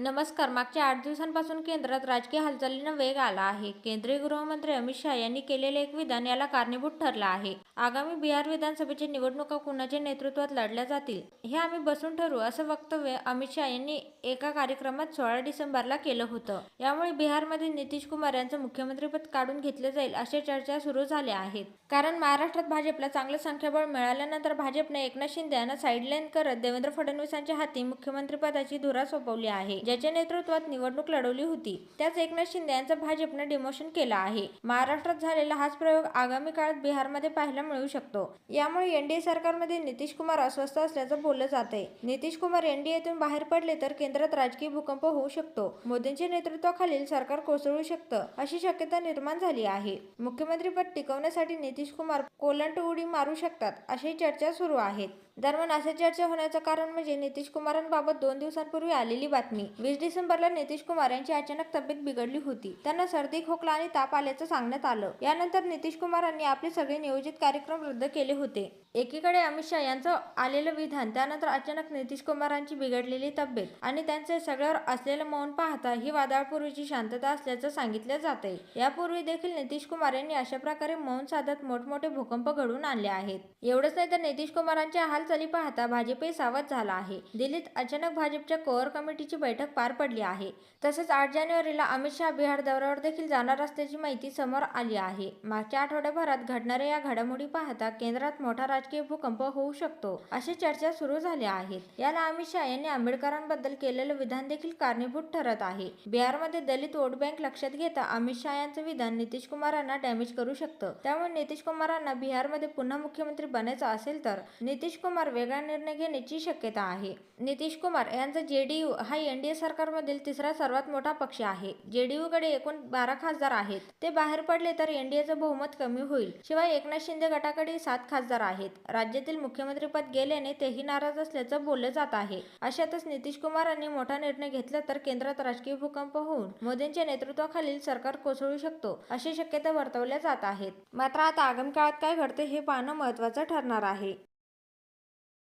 नमस्कार. मागच्या आठ दिवसांपासून केंद्रात राजकीय हालचालींना वेग आला आहे. केंद्रीय गृहमंत्री अमित शहा यांनी केलेले एक विधान याला कारणीभूत ठरलं आहे. आगामी बिहार विधानसभेच्या निवडणुका कुणाच्या नेतृत्वात लढल्या जातील हे आम्ही बसून ठरवू असं वक्तव्य अमित शहा यांनी एका कार्यक्रमात सोळा डिसेंबरला केलं होतं. यामुळे बिहारमध्ये नितीश कुमार यांचं मुख्यमंत्रीपद काढून घेतलं जाईल अशा चर्चा सुरू झाल्या आहेत. कारण महाराष्ट्रात भाजपला चांगलं संख्याबळ मिळाल्यानंतर भाजपने एकनाथ शिंदे यांना साईडलाईन करत देवेंद्र फडणवीसांच्या हाती मुख्यमंत्रीपदाची धुरा सोपवली आहे. ज्याच्या नेतृत्वात निवडणूक लढवली होती. त्याच एकनाथ शिंदे यांचा भाजपनं डिमोशन केला आहे. महाराष्ट्रात झालेला हाच प्रयोग आगामी काळात बिहारमध्ये पाहायला मिळू शकतो. यामुळे एनडीए सरकारमध्ये नितीश कुमार अस्वस्थ असल्याचं बोललं जात आहे नितीश कुमार एनडीएतून बाहेर पडले तर केंद्रात राजकीय भूकंप होऊ शकतो. मोदींच्या नेतृत्वाखालील सरकार कोसळू शकतं अशी शक्यता निर्माण झाली आहे. मुख्यमंत्रीपद टिकवण्यासाठी नितीश कुमार कोलंट उडी मारू शकतात अशी चर्चा सुरू आहेत. दरम्यान अशा चर्चा होण्याचं कारण म्हणजे नितीश कुमारांबाबत दोन दिवसांपूर्वी आलेली बातमी. वीस डिसेंबरला नितीश कुमार यांची अचानक तब्येत बिघडली होती. त्यांना सर्दी खोकला आणि ताप आल्याचं सांगण्यात आलं. यानंतर नितीश कुमारांनी आपले सगळे नियोजित कार्यक्रम रद्द केले होते. एकीकडे अमित शहा यांचं आलेलं विधान त्यानंतर अचानक नितीश कुमारांची बिघडलेली तब्येत आणि त्यांचे सगळ्यावर असलेलं मौन पाहता ही वादळपूर्वीची शांतता असल्याचं सांगितलं जातंय. यापूर्वी देखील नितीश कुमार यांनी अशा प्रकारे मौन साधत मोठमोठे भूकंप घडवून आणले आहेत. एवढंच नाही तर नितीश हाल हालचाली पाहता भाजपही सावध झाला आहे. दिल्लीत अचानक भाजपच्या कोअर कमिटीची बैठक पार पडली आहे. तसेच आठ जानेवारीला अमित शहा बिहार दौऱ्यावर देखील जाणार असल्याची माहिती समोर आली आहे. मागच्या आठवड्याभरात घडणाऱ्या या घडामोडी पाहता केंद्रात मोठा राजकीय भूकंप होऊ शकतो अशी चर्चा सुरू झाल्या आहेत. याला अमित शहा यांनी आंबेडकरांबद्दल केलेलं विधान देखील कारणीभूत ठरत आहे. बिहारमध्ये दलित वोट बँक लक्षात घेता अमित शहा यांचं विधान नितीश कुमारांना डॅमेज करू शकतं. त्यामुळे नितीश कुमारांना बिहारमध्ये पुन्हा मुख्यमंत्री बनायचं असेल तर नितीश कुमार वेगळा निर्णय घेण्याची शक्यता आहे. नितीश कुमार यांचा यू हा एन डी ए सरकारमधील तिसरा सर्वात मोठा पक्ष आहे. जे डी कडे एकूण बारा खासदार आहेत. ते बाहेर पडले तर एन डी एचं बहुमत कमी होईल. शिवाय एकनाथ शिंदे गटाकडे सात खासदार आहेत. राज्यातील मुख्यमंत्रीपद गेल्याने तेही नाराज असल्याचं बोललं जात आहे. अशातच नितीश कुमारांनी मोठा निर्णय घेतला तर केंद्रात राजकीय भूकंप होऊन मोदींच्या नेतृत्वाखालील सरकार कोसळू शकतो अशी शक्यता वर्तवल्या जात आहेत. मात्र आता आगामी काळात काय घडते हे पाहणं महत्वाचं ठरणार आहे.